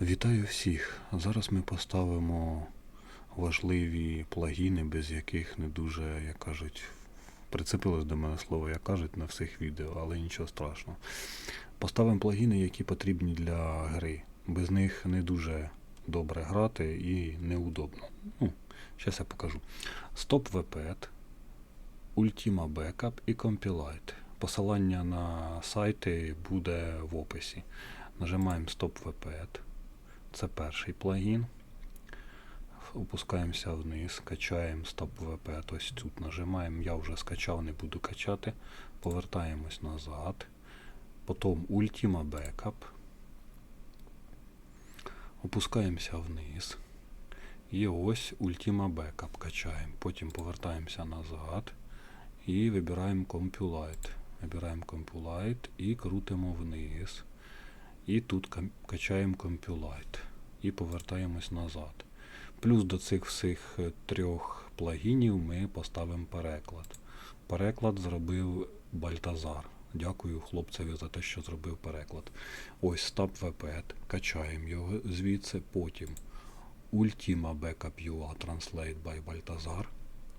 Вітаю всіх! Зараз ми поставимо важливі плагіни, без яких не дуже, як кажуть, прицепилось до мене слово, як кажуть, на всіх відео, але нічого страшного. Поставимо плагіни, які потрібні для гри. Без них не дуже добре грати і неудобно. Ну, зараз я покажу. Stop VPET, Ultima Backup і Compilite. Посилання на сайти буде в описі. Нажимаємо Stop VPET. Це перший плагін. Опускаємося вниз, качаємо Stop VPET. Ось тут нажимаємо. Я вже скачав, не буду качати. Повертаємось назад. Потім Ultima Backup. Опускаємося вниз. І ось Ultima Backup качаємо. Потім повертаємося назад і вибираємо Compilite. Вибираємо Compilite і крутимо вниз. І тут качаємо Compilite. І повертаємось назад. Плюс до цих всіх е, трьох плагінів ми поставимо переклад. Переклад зробив Бальтазар. Дякую хлопцеві за те, що зробив переклад. Ось Stop VPET. Качаємо його звідси. Потім Ultima Backup UA Translate by Baltazar.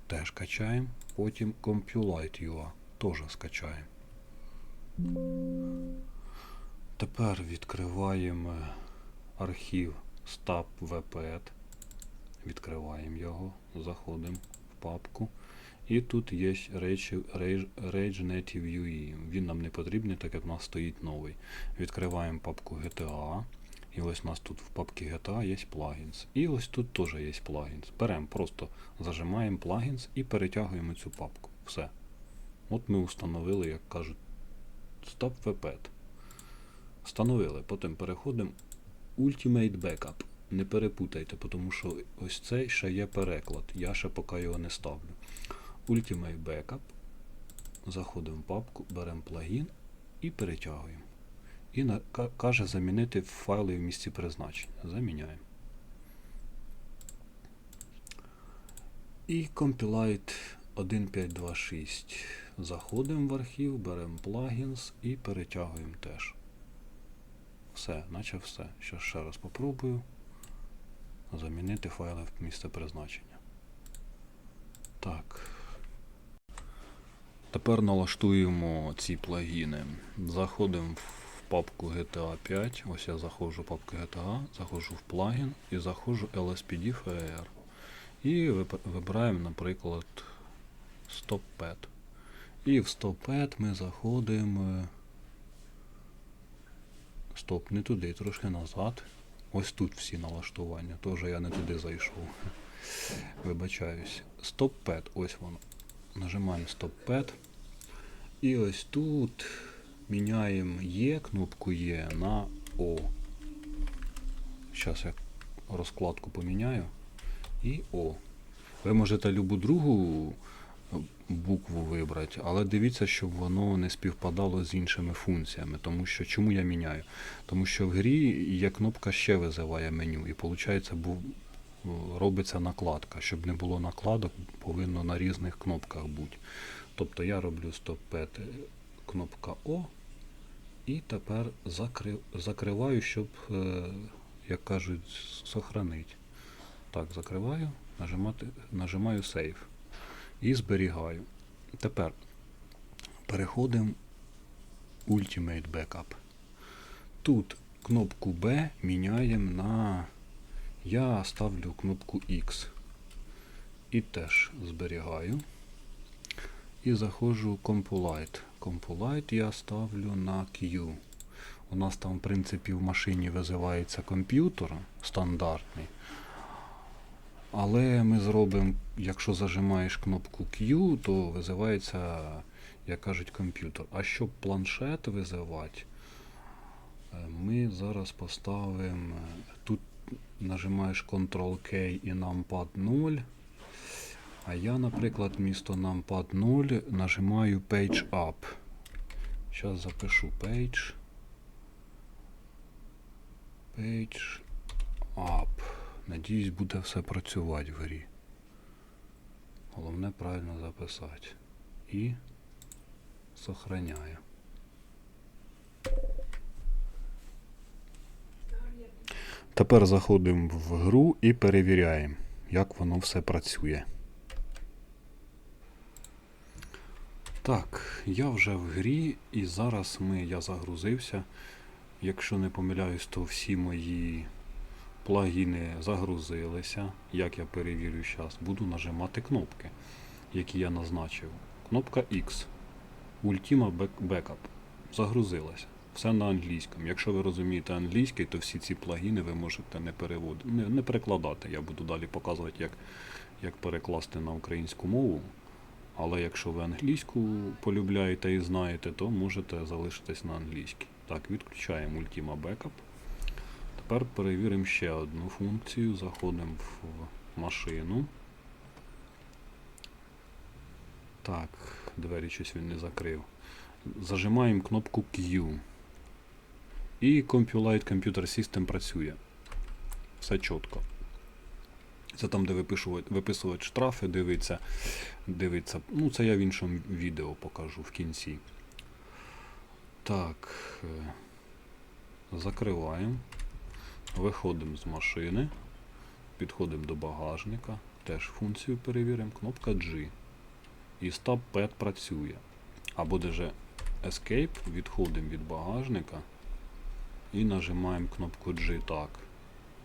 Теж качаємо. Потім Compilite UA. Теж скачаємо. Тепер відкриваємо архів Stop VPET. Відкриваємо його, заходимо в папку. І тут є Rage, Rage, Native UE. Він нам не потрібний, так як в нас стоїть новий. Відкриваємо папку GTA. І ось у нас тут в папці GTA є плагінс. І ось тут теж є плагінс. Беремо, просто зажимаємо плагінс і перетягуємо цю папку. Все. От ми встановили, як кажуть, Stop VPET. Встановили. Потім переходимо Ultimate Backup. Не перепутайте, тому що ось цей ще є переклад. Я ще поки його не ставлю. Ultimate Backup. Заходимо в папку, беремо плагін і перетягуємо. І на, каже замінити файли в місці призначення. Заміняємо. І Compilite 1526. Заходимо в архів, беремо плагінс і перетягуємо теж. Все, наче все. Що ще раз попробую. Замінити файли в місце призначення. Так. Тепер налаштуємо ці плагіни. Заходимо в папку GTA 5. Ось я заходжу в папку GTA, заходжу в плагін і заходжу LSPD FAR. І вибираємо, наприклад, StopPad. І в StopPad ми заходимо. Е, Стоп, не туди, трошки назад. Ось тут всі налаштування. Теж я не туди зайшов. Вибачаюсь. StopPad, ось воно. Нажимаємо StopPad. І ось тут міняємо Є, кнопку Є на О. Зараз я розкладку поміняю. І О. Ви можете любу другу е, букву вибрати, але дивіться, щоб воно не співпадало з іншими функціями. Тому що чому я міняю? Тому що в грі є кнопка ще визиває меню, і виходить, робиться накладка. Щоб не було накладок, повинно на різних кнопках бути. Тобто я роблю стоппет кнопка О, і тепер закри, закриваю, щоб, е, як кажуть, сохранити. Так, закриваю, нажимати, нажимаю Save і зберігаю. Тепер переходимо в Ultimate Backup. Тут кнопку B міняємо на. Я ставлю кнопку X. І теж зберігаю. І заходжу в Compilite. Compilite я ставлю на Q. У нас там, в принципі, в машині визивається комп'ютер стандартний. Але ми зробимо, якщо зажимаєш кнопку Q, то визивається, як кажуть, комп'ютер. А щоб планшет визивати, е, ми зараз поставимо. е, Тут нажимаєш Ctrl-K і numpad 0. А я, наприклад, вмісто numpad 0 нажимаю Page Up. Зараз запишу Page. Page Up. Надіюсь, буде все працювати в грі. Головне правильно записати. І сохраняю. Тепер заходимо в гру і перевіряємо, як воно все працює. Так, я вже в грі, і зараз ми, я загрузився. Якщо не помиляюсь, то всі мої плагіни загрузилися. Як я перевірю зараз, буду нажимати кнопки, які я назначив. Кнопка X. Ultima Backup. Загрузилася. Все на англійському. Якщо ви розумієте англійський, то всі ці плагіни ви можете не переводити, не, не перекладати. Я буду далі показувати, як, як перекласти на українську мову. Але якщо ви англійську полюбляєте і знаєте, то можете залишитись на англійській. Так, відключаємо Ultima Backup. Тепер перевіримо ще одну функцію. Заходимо в машину. Так, двері щось він не закрив. Зажимаємо кнопку Q. І Compilite Computer System працює. Все чітко. Це там, де виписувати, виписувати штрафи, дивиться, дивиться. Ну, це я в іншому відео покажу в кінці. Так. е, Закриваємо. Виходимо з машини. Підходимо до багажника. Теж функцію перевіримо. Кнопка G. І Stop Pad працює. Або даже Escape, відходимо від багажника і нажимаємо кнопку G так.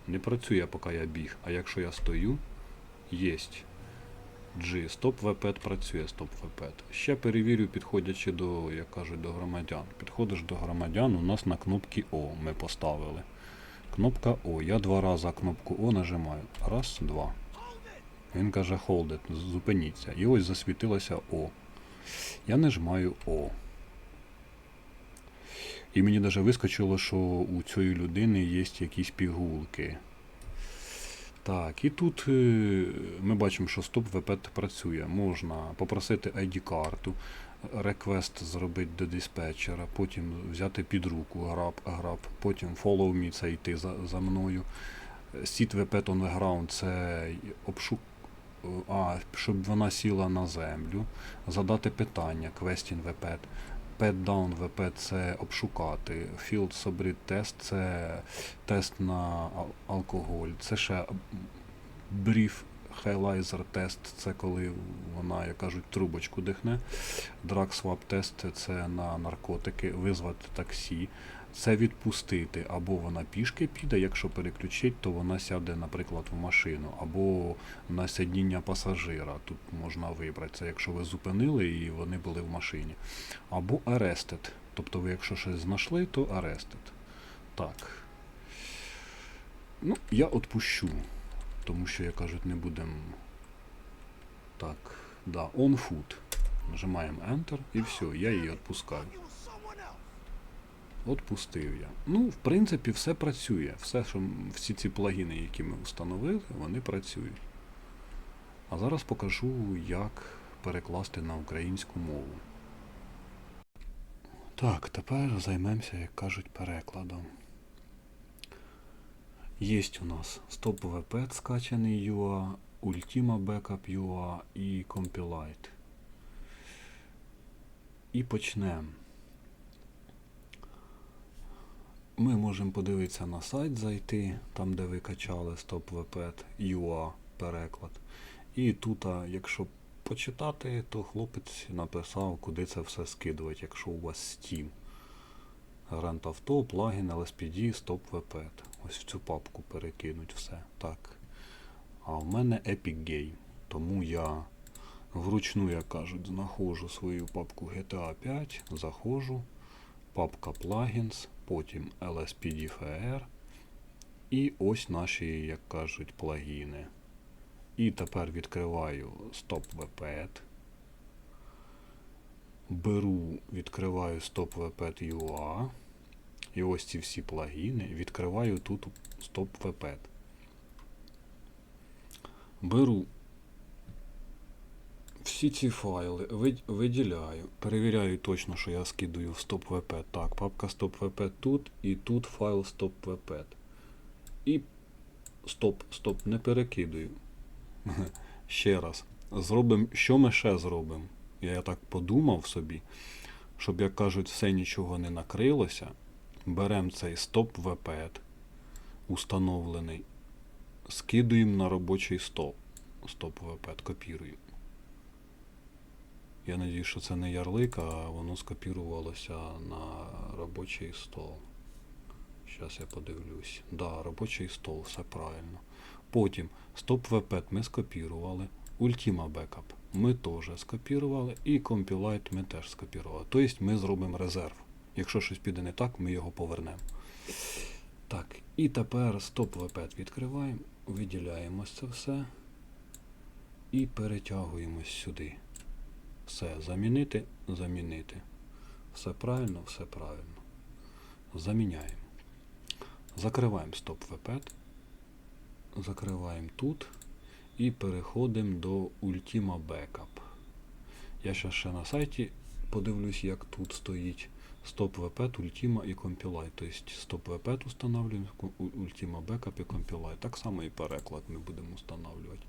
Не працює, поки я біг, а якщо я стою, єсть. G, стоп VPET працює, стоп VPET. Ще перевірю, підходячи до, як кажуть, до громадян. Підходиш до громадян, у нас на кнопці О ми поставили. Кнопка О. Я два рази кнопку О нажимаю. Раз, два. Він каже hold it, зупиніться. І ось засвітилося О. Я нажимаю О. І мені навіть вискочило, що у цієї людини є якісь пігулки. Так, і тут е, ми бачимо, що стоп VPET працює. Можна попросити ID-карту, реквест зробити до диспетчера, потім взяти під руку граб, граб, потім follow me, це йти за, за мною. Sit VPET on the ground це обшук. А, щоб вона сіла на землю, задати питання, question VPET. Pet down VP це обшукати. Field Sobrit Test це тест на алкоголь. Це ще Brief Highlizer тест це коли вона, як кажуть, трубочку дихне. Swap тест це на наркотики, визвати таксі. Це відпустити, або вона пішки піде, якщо переключить, то вона сяде, наприклад, в машину, або на сидіння пасажира. Тут можна вибрати це, якщо ви зупинили і вони були в машині. Або arrested. Тобто ви якщо щось знайшли, то arrested. Так. Ну, я відпущу. Тому що, як кажуть, не будемо. Так, да, on foot. Нажимаємо Enter і все, я її відпускаю. Отпустив я. Ну, в принципі, все працює. Все, що всі ці плагіни, які ми встановили, вони працюють. А зараз покажу, як перекласти на українську мову. Так, тепер займемося, як кажуть, перекладом. Єсть у нас Stop VP скачаний UA, Ultima Backup UA і Compilite. І почнемо. Ми можемо подивитися на сайт зайти, там де ви качали Stop VPET UA переклад. І тут, якщо почитати, то хлопець написав, куди це все скидувати, якщо у вас Steam. Grand Auto, плагін, LSPD, Stop VPET. Ось в цю папку перекинуть все. Так. А в мене Epic Game. Тому я вручну, як кажуть, знаходжу свою папку GTA 5, заходжу, папка Plugins, потім LSPDFR. І ось наші, як кажуть, плагіни. І тепер відкриваю Stop VPET. Беру, відкриваю Stop VPET UA. І ось ці всі плагіни. Відкриваю тут Stop VPET. Беру всі ці файли, виділяю, перевіряю точно, що я скидаю в Stop VPET. Так, папка Stop VPET тут і тут файл Stop VPET. І стоп, стоп, не перекидаю. Ще раз. Зробимо, що ми ще зробимо? Я так подумав собі, щоб, як кажуть, все нічого не накрилося. Беремо цей стоп VPET, установлений. Скидуємо на робочий стол. Стоп ВП, копіруємо. Я надію, що це не ярлик, а воно скопірувалося на робочий стол. Зараз я подивлюсь. Да, робочий стол, все правильно. Потім стоп ВП ми скопірували. Ultima Backup ми теж скопірували. І Compilite ми теж скопірували. Тобто ми зробимо резерв. Якщо щось піде не так, ми його повернемо. Так, і тепер стоп ВП відкриваємо, виділяємо це все і перетягуємось сюди. Все, замінити, замінити. Все правильно, все правильно. Заміняємо. Закриваємо стоп ВП. Закриваємо тут і переходимо до Ultima Backup. Я зараз ще на сайті подивлюсь, як тут стоїть стоп ВП, Ultima і Compilite. Тобто стоп ВП встановлюємо, ку- у- Ultima Backup і Compilite. Так само і переклад ми будемо встановлювати.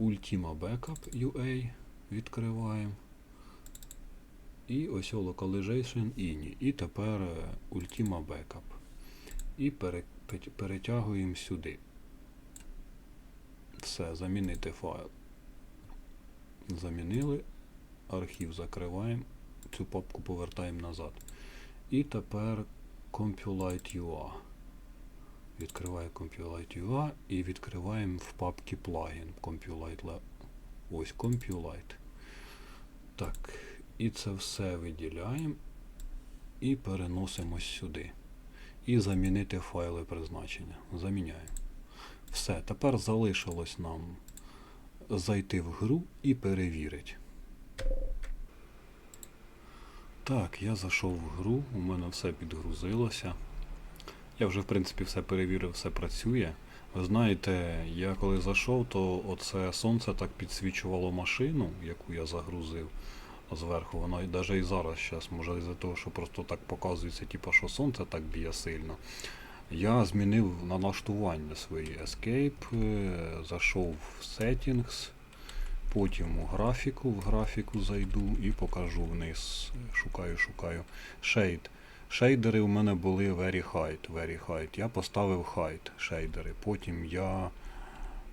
Ultima Backup UA відкриваємо. І ось Localization INI. І тепер е, Ultima Backup. І перетягуємо сюди. Все, замінити файл. Замінили. Архів закриваємо. Цю папку повертаємо назад. І тепер Compilite UA. Відкриваю Compilite UA і відкриваємо в папці плагін Compilite. Lab. Ось Compilite. Так, і це все виділяємо і переносимо сюди. І замінити файли призначення. Заміняємо. Все, тепер залишилось нам зайти в гру і перевірити. Так, я зайшов в гру, у мене все підгрузилося. Я вже, в принципі, все перевірив, все працює. Ви знаєте, я коли зайшов, то оце сонце так підсвічувало машину, яку я загрузив зверху. Воно навіть і зараз зараз, може із-за того, що просто так показується, типу, що сонце так б'є сильно. Я змінив налаштування свої Escape, е, зайшов в Settings, потім у графіку, в графіку зайду і покажу вниз. Шукаю, шукаю. Shade. Шейдери у мене були very height, very height. Я поставив height шейдери. Потім я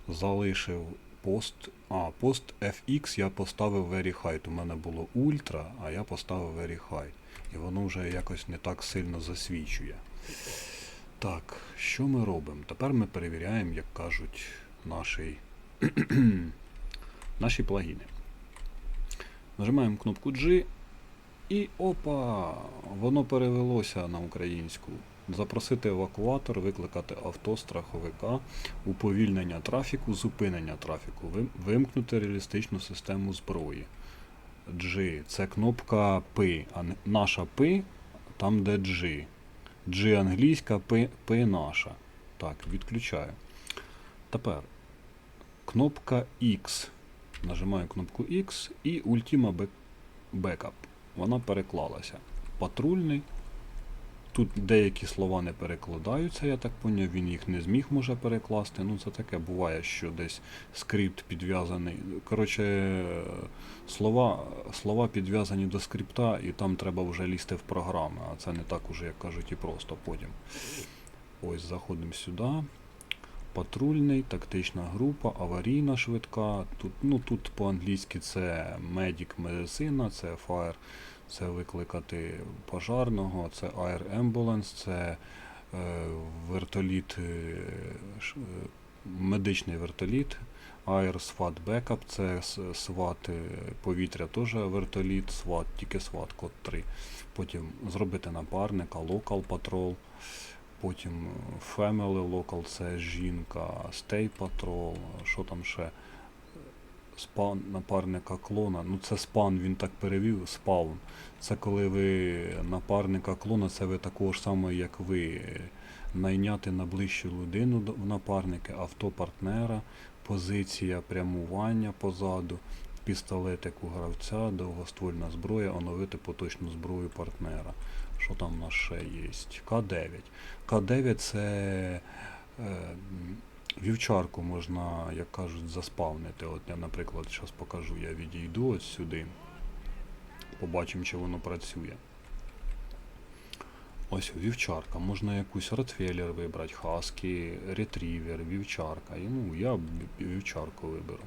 залишив пост. А, пост FX я поставив very height. У мене було ультра, а я поставив very high. І воно вже якось не так сильно засвічує. Так, що ми робимо? Тепер ми перевіряємо, як кажуть, наші, наші плагіни. Нажимаємо кнопку G і опа! Воно перевелося на українську. Запросити евакуатор, викликати авто страховика, уповільнення трафіку, зупинення трафіку, вимкнути реалістичну систему зброї. G це кнопка P, а наша P, там де G. G англійська, P, P наша. Так, відключаю. Тепер кнопка X. Нажимаю кнопку X і Ultima Backup. Вона переклалася. Патрульний. Тут деякі слова не перекладаються, я так поняв, він їх не зміг може перекласти. Ну, це таке буває, що десь скрипт підв'язаний. Коротше, слова, слова підв'язані до скрипта, і там треба вже лізти в програми, а це не так уже, як кажуть, і просто потім. Ось заходимо сюди. Патрульний, тактична група, аварійна швидка. Тут, ну, тут по-англійськи це медик, медицина, це fire, це викликати пожарного, це Air Ambulance, це е, вертоліт, е, е, медичний вертоліт. Air SWAT Backup, це SWAT е, повітря теж вертоліт, SWAT, тільки SWAT код 3. Потім зробити напарника, Local Patrol. Потім е, Family Local це жінка, Stay Patrol, що там ще. Спан напарника клона. Ну це спан, він так перевів, спаун. Це коли ви напарника клона, це ви такого ж самого, як ви. Найняти на ближчу людину в напарники, авто партнера, позиція прямування позаду, пістолетик у гравця, довгоствольна зброя, оновити поточну зброю партнера. Що там у нас ще є? К9. К9 це е, вівчарку можна, як кажуть, заспавнити. От я, наприклад, зараз покажу, я відійду от сюди. Побачимо, чи воно працює. Ось вівчарка. Можна якусь ротвейлер вибрати, хаски, ретрівер, вівчарка. І, ну, я вівчарку виберу.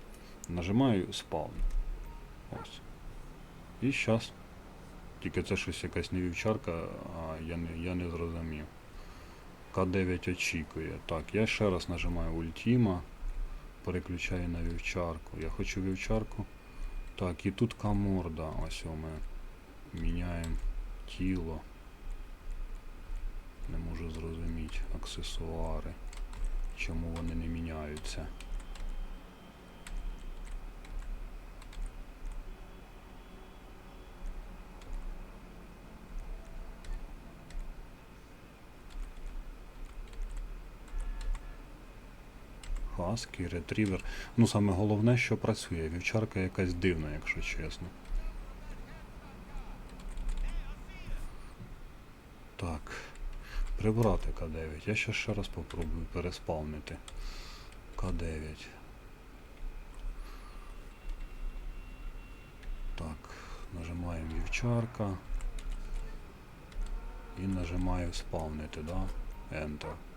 Нажимаю спаун. Ось. І зараз. Тільки це щось якась не вівчарка, а я не, я не зрозумів. К9 очікує. Так, я ще раз нажимаю Ultima. Переключаю на вівчарку. Я хочу вівчарку. Так, і тут каморда. Ось у ми міняємо тіло. Не можу зрозуміти аксесуари. Чому вони не міняються. Хаски, ретрівер. Ну саме головне, що працює. Вівчарка якась дивна, якщо чесно. Так. Прибрати К9. Я ще ще раз попробую переспавнити. К9. Так, нажимаємо вівчарка. І нажимаю спавнити, да? Enter.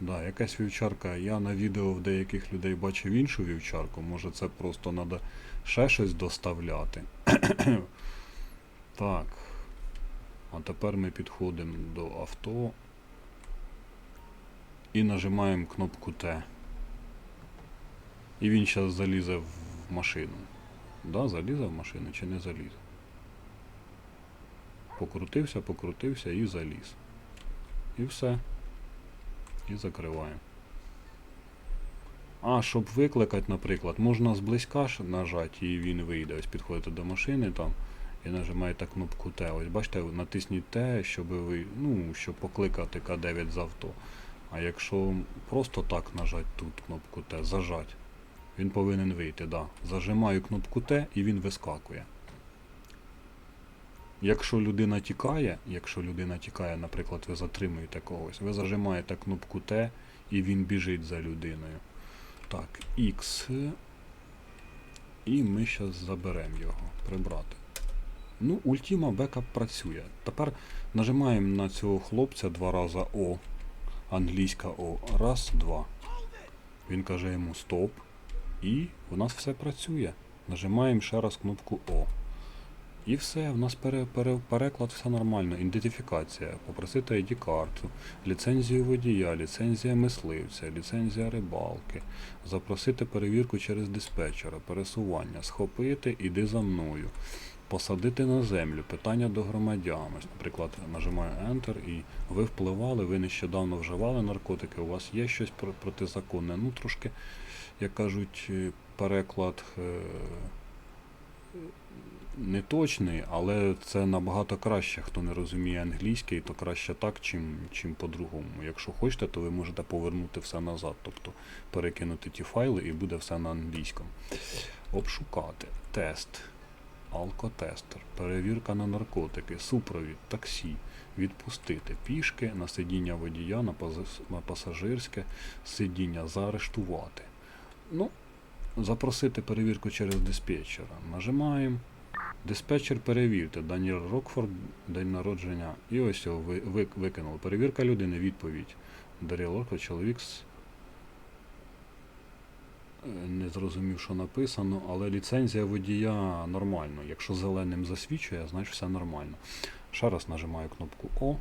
Да, якась вівчарка. Я на відео в деяких людей бачив іншу вівчарку. Може це просто треба ще щось доставляти. так. А тепер ми підходимо до авто і нажимаємо кнопку Т. І він зараз залізе в машину. Да, залізе в машину чи не залізе? Покрутився, покрутився і заліз. І все. І закриваємо. А, щоб викликати, наприклад, можна зблизька нажати і він вийде. Ось підходите до машини там і нажимаєте кнопку Т. Ось бачите, натисніть Т, щоб ви, ну, щоб покликати К9 з авто. А якщо просто так нажати тут кнопку Т, зажать, він повинен вийти, да. Зажимаю кнопку Т і він вискакує. Якщо людина тікає, якщо людина тікає, наприклад, ви затримуєте когось, ви зажимаєте кнопку Т і він біжить за людиною. Так, X. І ми зараз заберемо його, прибрати. Ну, Ultima Backup працює. Тепер нажимаємо на цього хлопця два рази О. Англійська О. Раз, два. Він каже йому стоп. І у нас все працює. Нажимаємо ще раз кнопку О. І все, в нас пере, пере, переклад все нормально. Ідентифікація, попросити ID карту, ліцензію водія, ліцензія мисливця, ліцензія рибалки, запросити перевірку через диспетчера, пересування, схопити, іди за мною, посадити на землю, питання до громадян. Наприклад, нажимаю Enter і ви впливали, ви нещодавно вживали наркотики, у вас є щось протизаконне. Ну, трошки, як кажуть, е, переклад. Не точний, але це набагато краще. Хто не розуміє англійський, то краще так, чим, чим по-другому. Якщо хочете, то ви можете повернути все назад, тобто перекинути ті файли і буде все на англійському. Обшукати. Тест. Алкотестер. Перевірка на наркотики, супровід, таксі. Відпустити пішки на сидіння водія, на пасажирське сидіння, заарештувати. Ну, запросити перевірку через диспетчера. Нажимаємо. Диспетчер перевірте. Даніель Рокфорд, день народження. І ось його ви, ви, викинули. Перевірка людини, відповідь. Даріел Рокфорд, чоловік з. Е, Не зрозумів, що написано, але ліцензія водія нормально. Якщо зеленим засвічує, значить все нормально. Ще раз нажимаю кнопку О.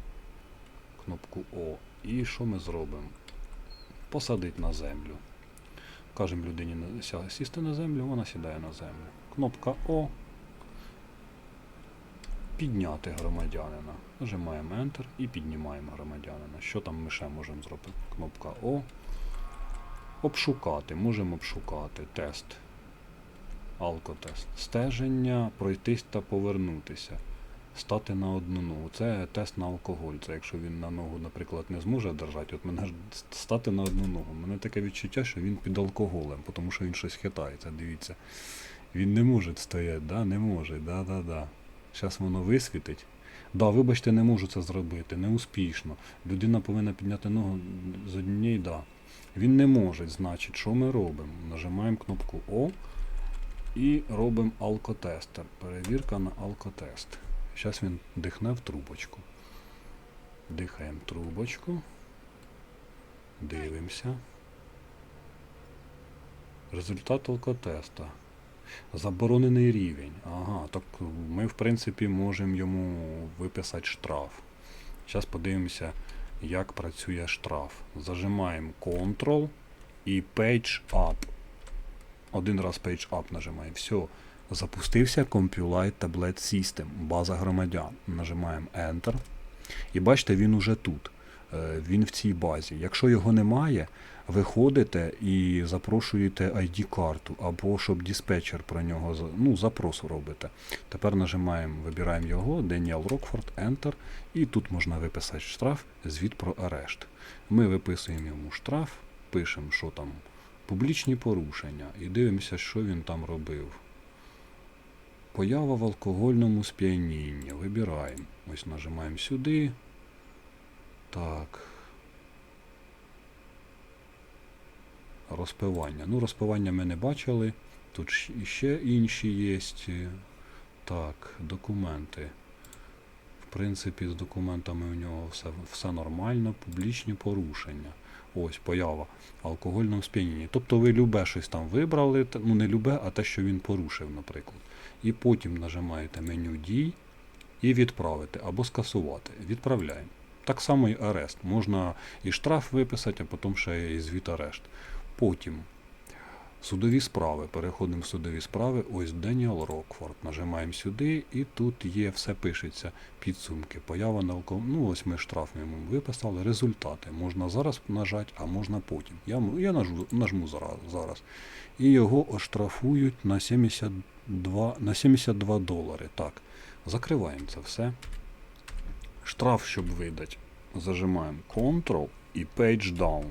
Кнопку О. І що ми зробимо? Посадить на землю. Кажемо людині сісти на землю, вона сідає на землю. Кнопка О. Підняти громадянина. Нажимаємо Enter і піднімаємо громадянина. Що там ми ще можемо зробити? Кнопка О. Обшукати. Можемо обшукати. Тест. Алкотест. Стеження, пройтись та повернутися. Стати на одну ногу. Це тест на алкоголь. Це якщо він на ногу, наприклад, не зможе держати, от мене ж стати на одну ногу. У мене таке відчуття, що він під алкоголем, тому що він щось хитається. Дивіться. Він не може стояти, да? Не може, да-да-да. Зараз воно висвітить. Да, вибачте, не можу це зробити, неуспішно. Людина повинна підняти ногу з однієї, да. Він не може, значить, що ми робимо? Нажимаємо кнопку О і робимо алкотестер. Перевірка на алкотест. Зараз він дихне в трубочку. Дихаємо трубочку. Дивимося. Результат алкотеста. Заборонений рівень. Ага, так ми в принципі можемо йому виписати штраф. Зараз подивимося, як працює штраф. Зажимаємо Ctrl і Page Up. Один раз Page Up нажимаємо. Все. Запустився Compilite Tablet System, база громадян. Нажимаємо Enter. І бачите, він уже тут. Е, Він в цій базі. Якщо його немає, виходите і запрошуєте ID-карту, або щоб диспетчер про нього ну, запрос робите. Тепер нажимаємо, вибираємо його, Деніел Рокфорд, Enter, і тут можна виписати штраф, звіт про арешт. Ми виписуємо йому штраф, пишемо, що там публічні порушення, і дивимося, що він там робив. Поява в алкогольному сп'янінні. Вибираємо. Ось нажимаємо сюди. Так. Розпивання. Ну, розпивання ми не бачили. Тут ще інші є. Так, документи. В принципі, з документами у нього все, все нормально, публічні порушення. Ось поява в алкогольному сп'янінні. Тобто ви любе щось там вибрали, ну не любе, а те, що він порушив, наприклад. І потім нажимаєте меню дій і відправити або скасувати. Відправляємо. Так само і арешт. Можна і штраф виписати, а потім ще і звіт арешт. Потім судові справи. Переходимо в судові справи. Ось Деніел Рокфорд. Нажимаємо сюди, і тут є, все пишеться. Підсумки. Поява на. Ну, ось ми штраф йому виписали. Результати. Можна зараз нажати, а можна потім. Я, я нажму, нажму зараз. І його оштрафують на 72, на 72 долари. Так. Закриваємо це все. Штраф, щоб видати, зажимаємо Ctrl і Page Down.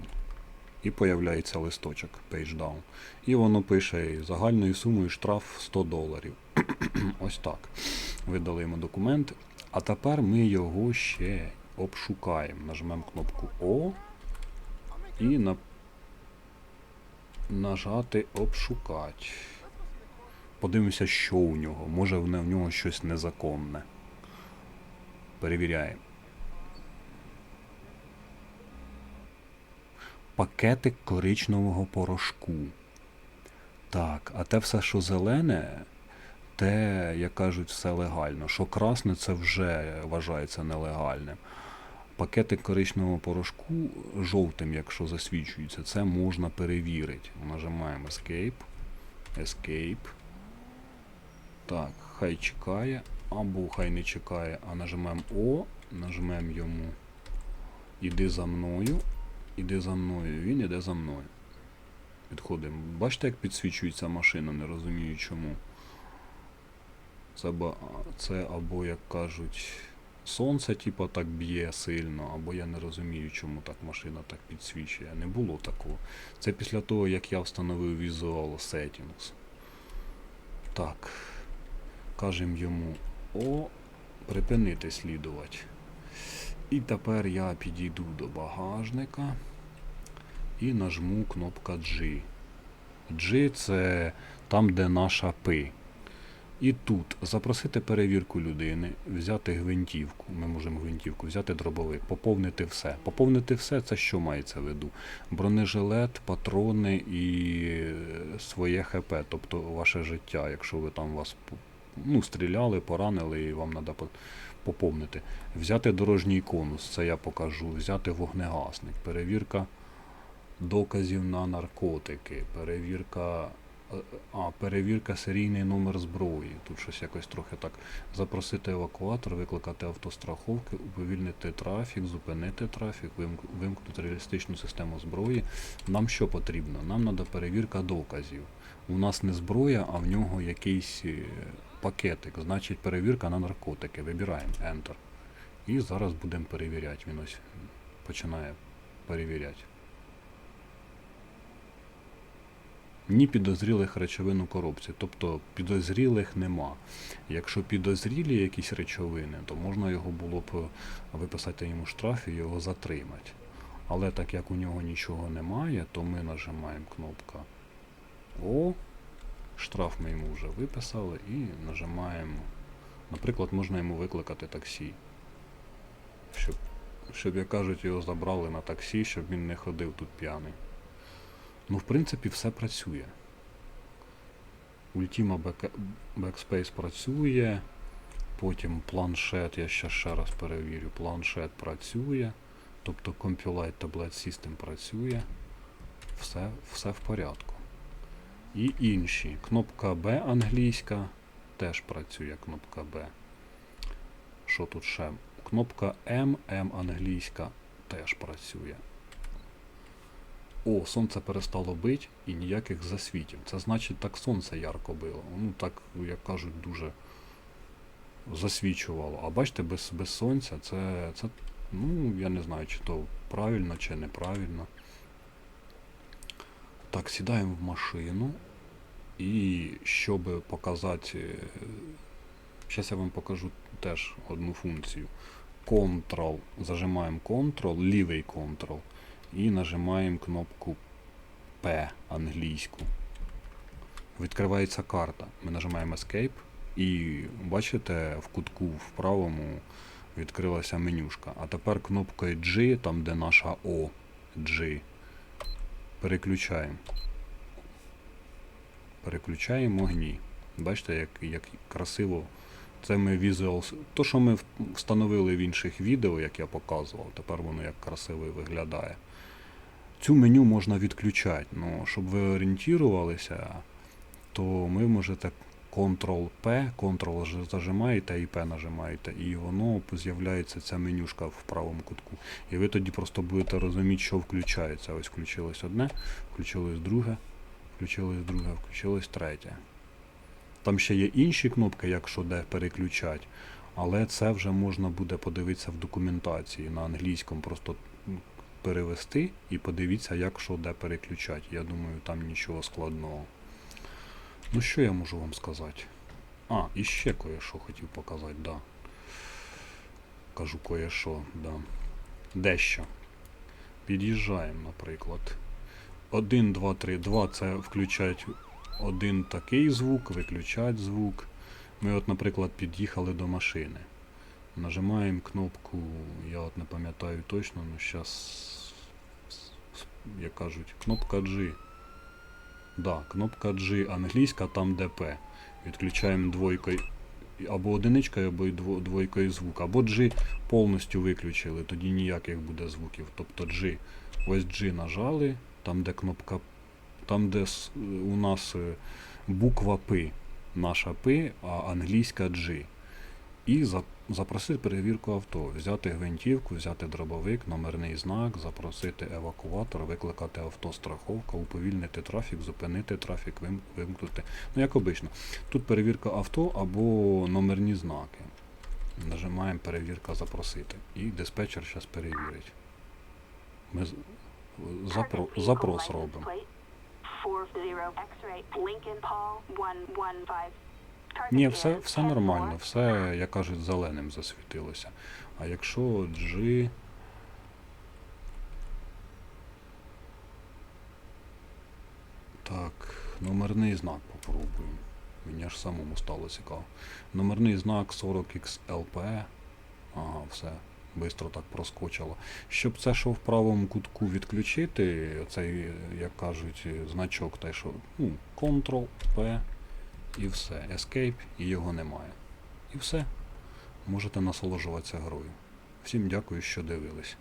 І появляється листочок Page Down. І воно пише загальною сумою штраф 100 доларів. Ось так. Видали документ. А тепер ми його ще обшукаємо. Нажмемо кнопку О і на... нажати обшукати. Подивимося, що у нього. Може в нього щось незаконне. Перевіряємо. Пакетик коричневого порошку. Так, а те все, що зелене, те, як кажуть, все легально. Що красне, це вже вважається нелегальним. Пакетик коричневого порошку жовтим, якщо засвічується, це можна перевірити. Нажимаємо Escape. Escape. Так, хай чекає, або хай не чекає, а нажимаємо О, нажмемо йому Іди за мною, іди за мною, він іде за мною. Підходимо. Бачите, як підсвічується машина, не розумію чому. Це, це або, як кажуть, сонце, типа, так б'є сильно, або я не розумію, чому так машина так підсвічує. Не було такого. Це після того, як я встановив Visual Settings. Так. Кажемо йому О, припинити слідувати. І тепер я підійду до багажника і нажму кнопка G. G це там, де наша P. І тут запросити перевірку людини, взяти гвинтівку. Ми можемо гвинтівку, взяти дробовик, поповнити все. Поповнити все це що мається в виду? Бронежилет, патрони і своє ХП, тобто ваше життя, якщо ви там вас ну, стріляли, поранили і вам треба поповнити. Взяти дорожній конус, це я покажу. Взяти вогнегасник, перевірка доказів на наркотики, перевірка. е, А, перевірка серійний номер зброї. Тут щось якось трохи так. Запросити евакуатор, викликати автостраховки, уповільнити трафік, зупинити трафік, вимкнути реалістичну систему зброї. Нам що потрібно? Нам треба перевірка доказів. У нас не зброя, а в нього якийсь е, пакетик. Значить, перевірка на наркотики. Вибираємо Enter. І зараз будемо перевіряти. Він ось починає перевіряти. Ні підозрілих речовин у коробці. Тобто підозрілих нема. Якщо підозрілі якісь речовини, то можна його було б е, виписати йому штраф і його затримати. Але так як у нього нічого немає, то ми нажимаємо кнопка О. Штраф ми йому вже виписали і нажимаємо. Наприклад, можна йому викликати таксі, щоб щоб, як кажуть, його забрали на таксі, щоб він не ходив тут п'яний. Ну, в принципі, все працює. Ultima Backspace працює. Потім планшет, я ще ще раз перевірю, планшет працює. Тобто Compilate Tablet System працює. Все, все в порядку. І інші. Кнопка B англійська теж працює кнопка B. Що тут ще? Кнопка M, M англійська теж працює. О, сонце перестало бити і ніяких засвітів. Це значить так сонце ярко било. Ну так, як кажуть, дуже засвічувало. А бачите, без, без сонця це, це, ну, я не знаю, чи то правильно, чи неправильно. Так, сідаємо в машину. І щоб показати, зараз я вам покажу теж одну функцію. Ctrl, зажимаємо Ctrl, лівий Ctrl і нажимаємо кнопку P англійську. Відкривається карта. Ми нажимаємо Escape і бачите, в кутку в правому відкрилася менюшка. А тепер кнопкою G, там де наша O, G, переключаємо. Переключаємо огні. Бачите, як, як красиво. Це ми Visual... То, що ми встановили в інших відео, як я показував, тепер воно як красиво виглядає. Цю меню можна відключати. Ну, щоб ви орієнтувалися, то ви можете Ctrl-P, Ctrl зажимаєте і P нажимаєте, і воно з'являється ця менюшка в правому кутку. І ви тоді просто будете розуміти, що включається. Ось включилось одне, включилось друге, включилось друге, включилось третє. Там ще є інші кнопки, якщо де переключати, але це вже можна буде подивитися в документації на англійському, просто перевести і подивіться, як що де переключати. Я думаю, там нічого складного. Ну що я можу вам сказати? А, і ще кое-що хотів показати, да. Кажу кое-що, да. Дещо. Під'їжджаємо, наприклад. 1, 2, 3. 2 це включать один такий звук, виключать звук. Ми от, наприклад, під'їхали до машини. Нажимаємо кнопку, я от не пам'ятаю точно, ну зараз, як кажуть, кнопка G. Да, кнопка G англійська, там де P. Відключаємо двойкою або одиничкою, або двойкою звук. Або G повністю виключили, тоді ніяких буде звуків. Тобто G. Ось G нажали, там де кнопка, там де у нас е, буква P, наша P, а англійська G. І запросити перевірку авто, взяти гвинтівку, взяти дробовик, номерний знак, запросити евакуатор, викликати автостраховка, уповільнити трафік, зупинити трафік, вим- вимкнути. Ну, як обично. Тут перевірка авто або номерні знаки. Нажимаємо перевірка запросити. І диспетчер зараз перевірить. Ми запро, запрос робимо. Ні, все, все нормально, все, як кажуть, зеленим засвітилося. А якщо G. Так, номерний знак попробуємо. Мені аж самому стало цікаво. Номерний знак 40XLP. Ага, все. Бистро так проскочило. Щоб це, що в правому кутку відключити, цей, як кажуть, значок, та що ну, Ctrl-P і все. Escape і його немає. І все. Можете насолоджуватися грою. Всім дякую, що дивились.